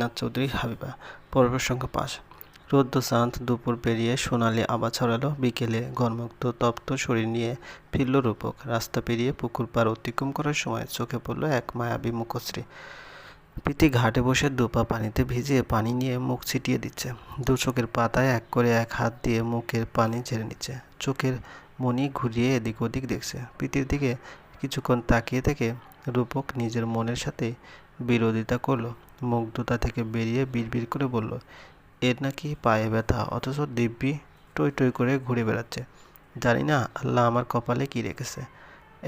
নাথ চৌধুরী হাবিবা পর্বের সংখ্যা পাঁচ। রৌদ্র চাঁদ দুপুর পেরিয়ে সোনালি আবা ছড়ালো, বিকেলে ঘরমুক্ত তপ্ত শরীর নিয়ে ফিরল রূপক। রাস্তা পেরিয়ে পুকুর পার অতিক্রম করার সময় চোখে পড়ল এক মায়াবী মুখশ্রী। প্রীতি ঘাটে বসে দুপা পানিতে ভিজিয়ে পানি নিয়ে মুখ ছিটিয়ে দিচ্ছে। দু চোখের পাতায় এক করে এক হাত দিয়ে মুখের পানি ঝেড়ে নিচ্ছে। চোখের মনি ঘুরিয়ে এদিক ওদিক দেখছে। প্রীতির দিকে কিছুক্ষণ তাকিয়ে থেকে রূপক নিজের মনের সাথে বিরোধিতা করল। মুগ্ধতা থেকে বেরিয়ে বিড়বিড় করে বলল, এর নাকি পায়ে ব্যথা, অথচ দিব্যি টই টই করে ঘুরে বেড়াচ্ছে। জানি না আল্লাহ আমার কপালে কি রেখেছে।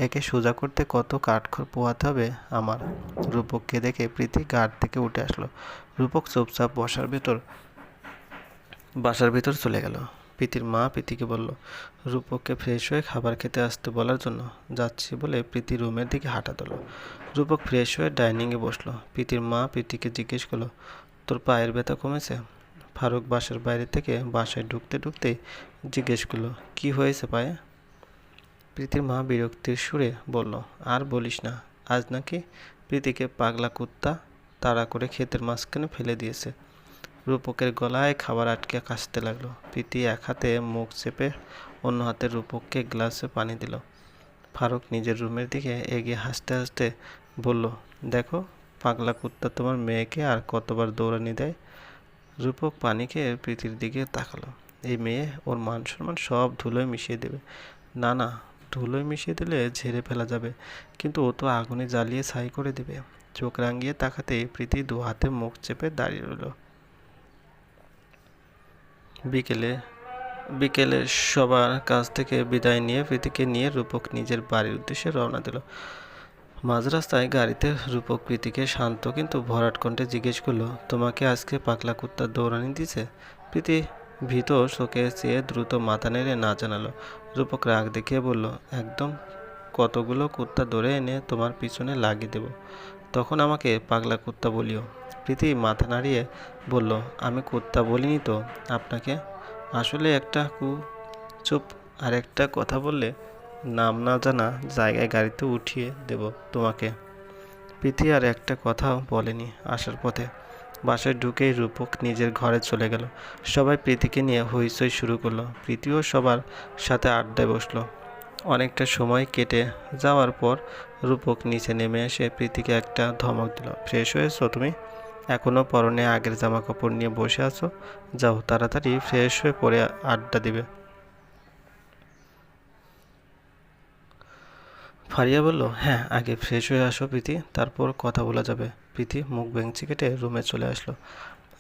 একে সোজা করতে কত কাঠখড় পোহাতে হবে আমার? রূপককে দেখে প্রীতি গাড় থেকে উঠে আসলো। রূপক চুপচাপ বসার ভেতর বাসার ভিতর চলে গেল। প্রীতির মা প্রীতিকে বলল, রূপককে ফ্রেশ হয়ে খাবার খেতে আসতে বলার জন্য যাচ্ছি বলে প্রীতি রুমের দিকে হাঁটা দিল রূপক ফ্রেশ হয়ে ডাইনিংয়ে বসল। প্রীতির মা প্রীতিকে জিজ্ঞেস করল, তোর পায়ের ব্যথা কমেছে? ফারুক বাসার বাইরে থেকে বাসায় ঢুকতে ঢুকতেই জিজ্ঞেস করল, কি হয়েছে পায়ে? প্রীতির মা বিরক্তির সুরে বলল, আর বলিস না, আজ নাকি প্রীতিকে পাগলা কুত্তা তাড়া করে ক্ষেতের মাঝখানে ফেলে দিয়েছে। রূপকের গলায় খাবার আটকে কাশতে লাগল। প্রীতি এক হাতে মুখ চেপে অন্য হাতে রূপককে গ্লাসে পানি দিল। ফারুক নিজের রুমের দিকে এগিয়ে হাসতে হাসতে বলল, দেখো, পাগলা কুত্তা তোমার মেয়েকে আর কতবার দৌড়ানি দেয়? রূপক পানি খেয়ে প্রীতির দিকে তাকালো। এই মেয়ে ওর মান সম্মান সব ধুলোয় মিশিয়ে দেবে। না না, ধুলোয় মিশিয়ে দিলে ঝেড়ে ফেলা যাবে, কিন্তু ও তো আগুনে জ্বালিয়ে ছাই করে দেবে। চোখ রাঙিয়ে তাকাতে প্রীতি দু হাতে মুখ চেপে দাঁড়িয়ে রইল। বিকেলে বিকেলে সবার কাছ থেকে বিদায় নিয়ে, প্রীতিকে নিয়ে রূপক নিজের বাড়ির উদ্দেশ্যে রওনা দিল। মাঝ রাস্তায় গাড়িতে রূপক প্রীতিকে শান্ত কিন্তু ভরাট কণ্ঠে জিজ্ঞেস করল, তোমাকে আজকে পাকলা কুত্তার দৌড়ানি দিছে? প্রীতি ভীত শোকে চেয়ে দ্রুত মাথা নেড়ে না জানালো। রূপক রাগ দেখিয়ে বলল, একদম কতগুলো কুত্তা ধরে এনে তোমার পিছনে লাগিয়ে দেব। তখন আমাকে পাগলা কুত্তা বলিও। প্রীতি মাথা নাড়িয়ে বলল, আমি কুত্তা বলিনি তো আপনাকে? আসলে একটা কু চুপ, আর একটা কথা বললে নাম না জানা জায়গায় গাড়িতে উঠিয়ে দেব তোমাকে। প্রীতি আর একটা কথাও বলেনি আসার পথে। বাসায় ঢুকেই রূপক নিজের ঘরে চলে গেল। সবাই প্রীতিকে নিয়ে হইচই শুরু করল। প্রীতিও সবার সাথে আড্ডায় বসল। অনেকটা সময় কেটে যাওয়ার পর রূপক নিচে নেমে এসে প্রীতিকে একটা ধমক দিল। ফ্রেশ হয়েছো তুমি? এখনও পরনে আগের জামা কাপড় নিয়ে বসে আছো? যাও, তাড়াতাড়ি ফ্রেশ হয়ে পরে আড্ডা দিবে। ফারিয়া বলল হ্যাঁ আগে ফ্রেশ হয়ে আসো প্রীতি, তারপর কথা বলা যাবে। প্রীতি মুখ বেঞ্চি কেটে রুমে চলে আসলো।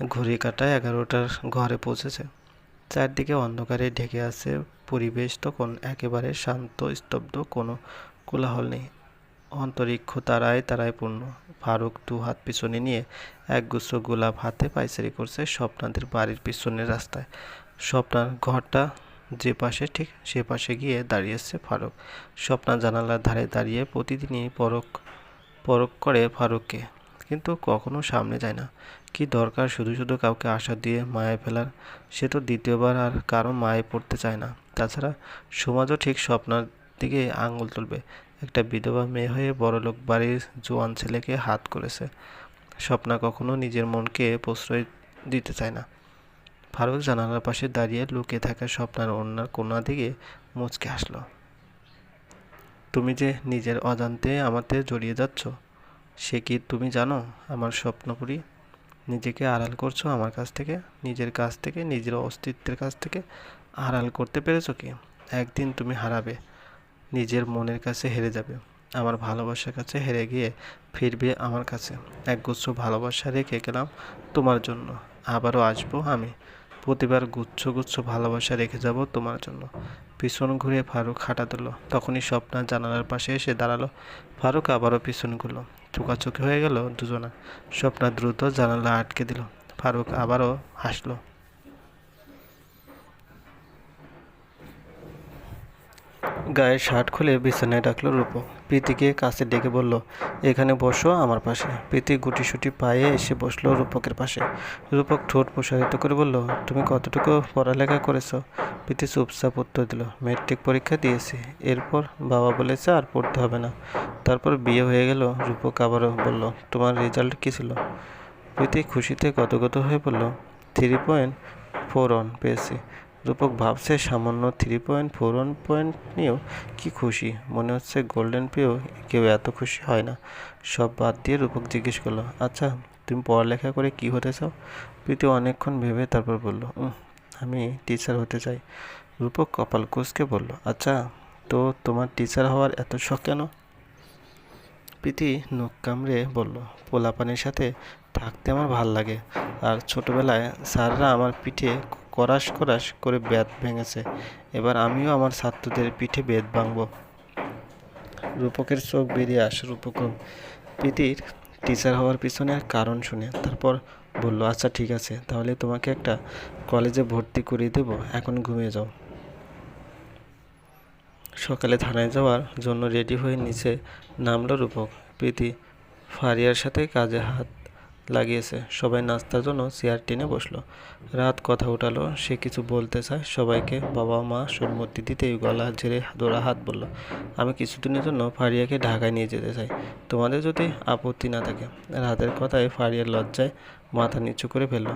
ঘড়ি কাটায় এগারোটার ঘরে পৌঁছেছে। চারদিকে অন্ধকারে ঢেকে আছে। পরিবেশ তখন একেবারে শান্ত, স্তব্ধ, কোনো কোলাহল নেই। অন্তরিক্ষ তারায় তারায় পূর্ণ। ফারুক দু হাত পিছনে নিয়ে একগুচ্ছ গোলাপ হাতে পাইচারি করছে স্বপ্নাদের বাড়ির পিছনের রাস্তায়। স্বপ্নার ঘরটা যে পাশে, ঠিক সে পাশে গিয়ে দাঁড়িয়েছে ফারুক। স্বপ্না জানালার ধারে দাঁড়িয়ে প্রতিদিনই পরক পরক করে ফারুককে। কিন্তু কখনো সামনে যায় না। কি দরকার শুধু শুধু কাউকে আশা দিয়ে মায়ে ফেলার? সে তো দ্বিতীয়বার আর কারও মায়ে পড়তে চায় না। তাছাড়া সমাজও ঠিক স্বপ্নার দিকে আঙুল তুলবে। একটা বিধবা মেয়ে হয়ে বড়লোক বাড়ির জোয়ান ছেলেকে হাত করেছে। স্বপ্না কখনো নিজের মনকে প্রশ্রয় দিতে চায় না। ফারুক জানালার পাশে দাঁড়িয়ে লুকিয়ে থাকা স্বপ্নার অন্যার কোনা দিকে মুচকে আসলো। তুমি যে নিজের অজান্তে আমাতে জড়িয়ে যাচ্ছ সে কি তুমি জানো? আমার স্বপ্নপুরী। নিজেকে আড়াল করছ আমার কাছ থেকে? নিজের কাছ থেকে? নিজের অস্তিত্বের কাছ থেকে? আড়াল করতে পেরেছ কি? একদিন তুমি হারাবে। নিজের মনের কাছে হেরে যাবে। আমার ভালোবাসার কাছে হেরে গিয়ে ফিরবে আমার কাছে। একগুচ্ছ ভালোবাসা রেখে গেলাম তোমার জন্য। আবারও আসব আমি। প্রতিবার গুচ্ছ গুচ্ছ ভালোবাসা রেখে যাব তোমার জন্য। পিছন ঘুরে ফারুক হাঁটা দিল তখনই স্বপ্না জানালার পাশে এসে দাঁড়াল। ফারুক আবারও পিছন ঘুরলো। চোখাচোখি হয়ে গেল দুজনা। স্বপ্না দ্রুত জানালা আটকে দিল। ফারুক আবারও হাসলো। গায়ের শার্ট খুলে বিছানায় ডাকলো রূপো। প্রীতিকে কাছে ডেকে বলল, এখানে বসো আমার পাশে। প্রীতি গুটিসুটি পায়ে এসে বসল রূপকের পাশে। রূপক ঠোঁট প্রসারিত করে বলল, তুমি কতটুকু পড়ালেখা করেছ? প্রীতি চুপচাপ উত্তর দিল, মেট্রিক পরীক্ষা দিয়েছি। এরপর বাবা বলেছে আর পড়তে হবে না। তারপর বিয়ে হয়ে গেল, রূপক আবারও বলল, তোমার রেজাল্ট কী ছিল? প্রীতি খুশিতে গদগদ হয়ে বলল, থ্রি পয়েন্ট ফোর ওয়ান পেয়েছি। রূপক ভাবছে সামান্য three point four one point নিয়েও কি খুশি? মনে হচ্ছে গোল্ডেন পেয়েও কেউ এত খুশি হয় না। সব বাদ দিয়ে রূপক জিজ্ঞেস করল আচ্ছা তুমি পড়ালেখা করে কি হতে চাও? প্রীতি অনেকক্ষণ ভেবে তারপর বলল আমি টিচার হতে চাই। রূপক কপাল কুঁচকে বলল আচ্ছা তো তোমার টিচার হওয়ার এত শখ কেন? প্রীতি নখ কামড়ে বলল, পোলাপানের সাথে থাকতে আমার ভালো লাগে। আর ছোটবেলায় স্যাররা আমার পিঠে করাস করাস করে বেত ভেঙেছে। এবার আমিও আমার ছাত্রদের পিঠে বেত ভাঙব। রূপকের চোখ বেরিয়ে আসে রূপক প্রীতির টিচার হওয়ার পিছনে কারণ শুনে। তারপর বলল আচ্ছা ঠিক আছে, তাহলে তোমাকে একটা কলেজে ভর্তি করিয়ে দেবো। এখন ঘুমিয়ে যাও। সকালে থানায় যাওয়ার জন্য রেডি হয়ে নিচে নামলো রূপক। প্রীতি ফারিয়ার সাথে কাজে হাত লাগিয়েছে। সবাই নাস্তার জন্য চেয়ার টেনে বসল। রাত কথা উঠালো, সে কিছু বলতে চায়। সবাইকে বাবা, মা সম্মতি দিতেই গলা ঝেড়ে দোড়া হাত বলল, আমি কিছুদিনের জন্য ফারিয়াকে ঢাকায় নিয়ে যেতে চাই। তোমাদের যদি আপত্তি না থাকে। রাতের কথায় ফারিয়ার লজ্জায় মাথা নিচু করে ফেলল।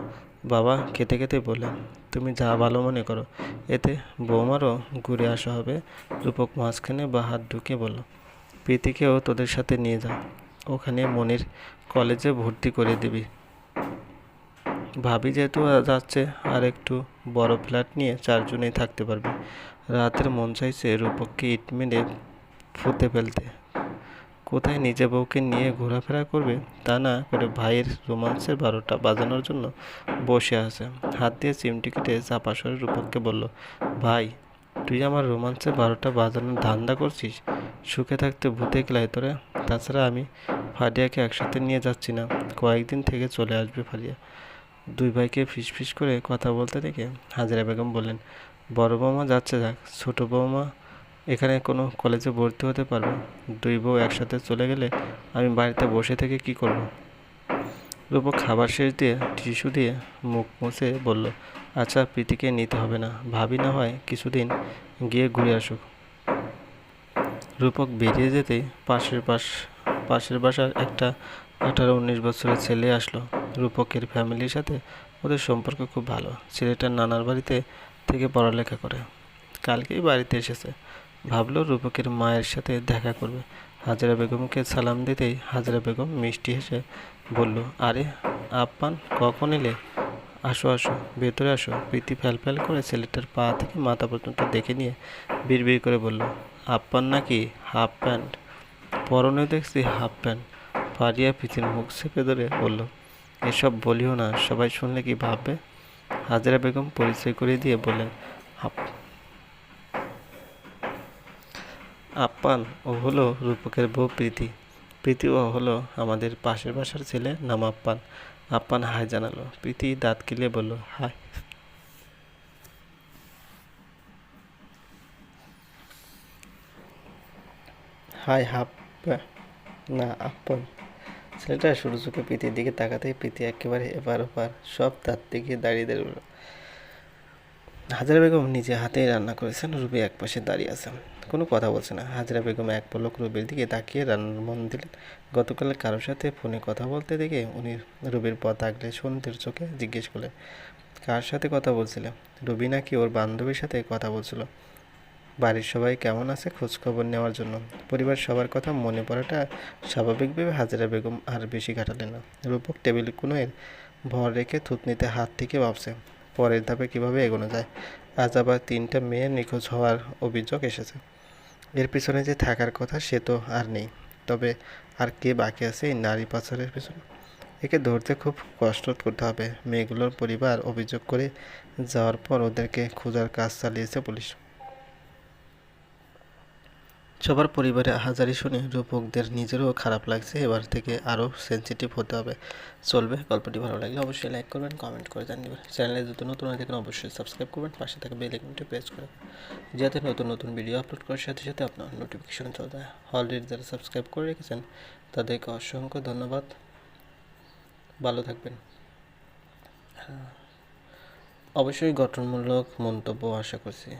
বাবা খেতে খেতে বললেন তুমি যা ভালো মনে করো। এতে বৌমারও ঘুরে আসা হবে। রূপক মাঝখানে বা হাত ঢুকে বলল, প্রীতিকেও তোদের সাথে নিয়ে যা ওখানে মনির কলেজে ভর্তি করে দিবি। ভাবি যেহেতু যাচ্ছে, আর একটু বড় ফ্ল্যাট নিয়ে চারজনেই থাকতে পারবে। রাতের মন চাইছে রূপককে ইট মেরে ফুতে ফেলতে। কোথায় নিজে বউকে নিয়ে ঘোরাফেরা করবে তা না করে ভাইয়ের রোমান্সের বারোটা বাজানোর জন্য বসে আছে। হাত দিয়ে চিমটি কেটে চাপা সরে রূপককে বলল, ভাই, তুই আমার রোমান্সের বারোটা বাজানোর ধান্দা করছিস? সুখে থাকতে ভূতে গেলাই তোরে? তাছাড়া আমি ফারিয়াকে একসাথে নিয়ে যাচ্ছি না। কয়েকদিন থেকে চলে আসবে ফারিয়া দুই ভাইকে ফিসফিস করে কথা বলতে দেখে হাজিরা বেগম বললেন, বড় বৌমা, যাচ্ছে যাক। ছোটো বৌমা, এখানে কোনো কলেজে ভর্তি হতে পারবে? দুই বউ একসাথে চলে গেলে আমি বাড়িতে বসে থেকে কি করব? রূপক খাবার শেষ দিয়ে টিস্যু দিয়ে মুখ মুছে বলল আচ্ছা প্রীতিকে নিতে হবে না। ভাবি না হয় কিছুদিন গিয়ে ঘুরে আসুক। রূপক বেরিয়ে যেতেই পাশের পাশ পাশের বাসার একটা আঠারো উনিশ বছরের ছেলে আসলো। রূপকের ফ্যামিলির সাথে ওদের সম্পর্ক খুব ভালো। ছেলেটা নানার বাড়িতে থেকে পড়ালেখা করে। কালকেই বাড়িতে এসেছে। ভাবলো রূপকের মায়ের সাথে দেখা করবে। হাজরা বেগমকে সালাম দিতেই হাজরা বেগম মিষ্টি হেসে বলল, আরে, আপ্পান, কখন এলে? আসো আসো, ভেতরে আসো। প্রীতি ফ্যাল করে ছেলেটার পা থেকে মাথা পর্যন্ত দেখে নিয়ে বিড়বিড় করে বলল, আপ্পান নাকি হাফ প্যান্ট? পরনে দেখছি হাফ প্যান্ট ফারিয়া প্রীতির মুখ চেপে ধরে বলল, এসব বলিও না, সবাই শুনলে কি ভাববে? হাজরা বেগম পরিচয় করে দিয়ে বললেন, আপ- আপ্পান ও হলো রূপকের বউ প্রীতি। প্রীতি ও হলো আমাদের পাশের বাসার ছেলে নাম আপ্পান। আপ্পান হাই জানালো। প্রীতি দাঁত কিলিয়ে বলল, হাই। হাই হাপ না, আপন। ছেলেটা শুরু চোখে প্রীতির দিকে তাকাতেই প্রীতি একেবারে এপার ওপার, সব তার দিকে দাঁড়িয়ে দাঁড়িয়ে হাজারা বেগম নিজে হাতেই রান্না করেছেন, রুবি এক পাশে দাঁড়িয়ে আছেন। কোনো কথা বলছে না। হাজরা বেগম এক পলক রুবির দিকে তাকিয়ে রান্নার মন দিলেন। গতকাল কারোর সাথে ফোনে কথা বলতে দেখে উনি রুবির পথ আগলে সন্ধ্যের চোখে জিজ্ঞেস করলেন, কার সাথে কথা বলছিলেন রুবি নাকি ওর বান্ধবীর সাথে কথা বলছিল। বাড়ির সবাই কেমন আছে খোঁজ খবর নেওয়ার জন্য। পরিবার সবার কথা মনে পড়াটা স্বাভাবিকভাবে হাজিরা বেগম আর বেশি কাটালেন না। রূপক টেবিল কোনোয়ের ভর রেখে থুতনিতে হাত থেকে ভাবছে, পরের ধাপে কীভাবে এগোনো যায়? আজ আবার তিনটা মেয়ের নিখোঁজ হওয়ার অভিযোগ এসেছে। এর পিছনে যে থাকার কথা সে তো আর নেই, তবে আর কে বাকি আছে এই নারী পাচারের পিছনে? একে ধরতে খুব কষ্ট করতে হবে। মেয়েগুলোর পরিবার অভিযোগ করে যাওয়ার পর ওদেরকে খোঁজার কাজ চালিয়েছে পুলিশ। সবার পরিবারে হাজারি শুনে রূপকদের নিজেরও খারাপ লাগছে, এবার থেকে আরও সেন্সিটিভ হতে হবে। চলবে, গল্পটি ভালো লাগলে অবশ্যই লাইক করবেন কমেন্ট করে জানিয়ে চ্যানেলে যদি নতুন হয়ে থাকেন, অবশ্যই সাবস্ক্রাইব করবেন, পাশে থাকা বেল আইকনটি প্রেস করে। যাতে নতুন নতুন ভিডিও আপলোড করার সাথে সাথে আপনার নোটিফিকেশন চলে যায়। অলরেডি যারা সাবস্ক্রাইব করে রেখেছেন, তাদেরকে অসংখ্য ধন্যবাদ। ভালো থাকবেন। হ্যাঁ। অবশ্যই গঠনমূলক মন্তব্য আশা করছি।